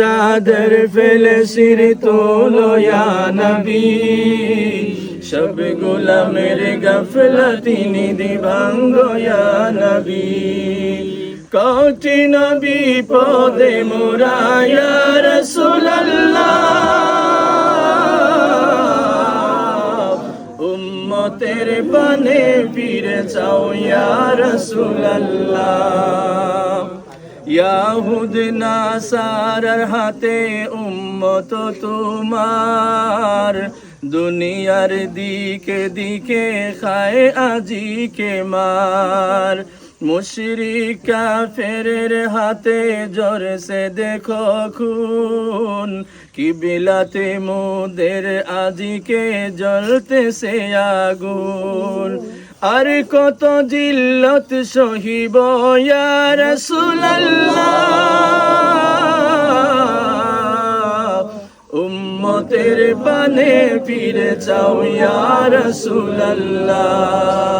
চাদর ফেলে সির তোলয়া নবী। সব গোলামের গফলতি নিধি ভাঙ্গয়া নবী। কঠিন বিপদে মোরায়া রসুল্লাহ উম্মতের পানে ফিরে চাও ইয়া রসুল্লাহ ইয়াহুদ নাসারার হাতে উম্মত তোমার। দুনিয়ার দিকে দিকে খায় আজিকে মার। মুশরিক কাফেরের হাতে জোরসে দেখো খুন। কি বিলাতে মোদের আজিকে জ্বলতেছে আগুন। আর কত জিল্লত সহিব রসুল্লাহ উম্মতের পানে ফিরে চাও রাসূলুল্লাহ।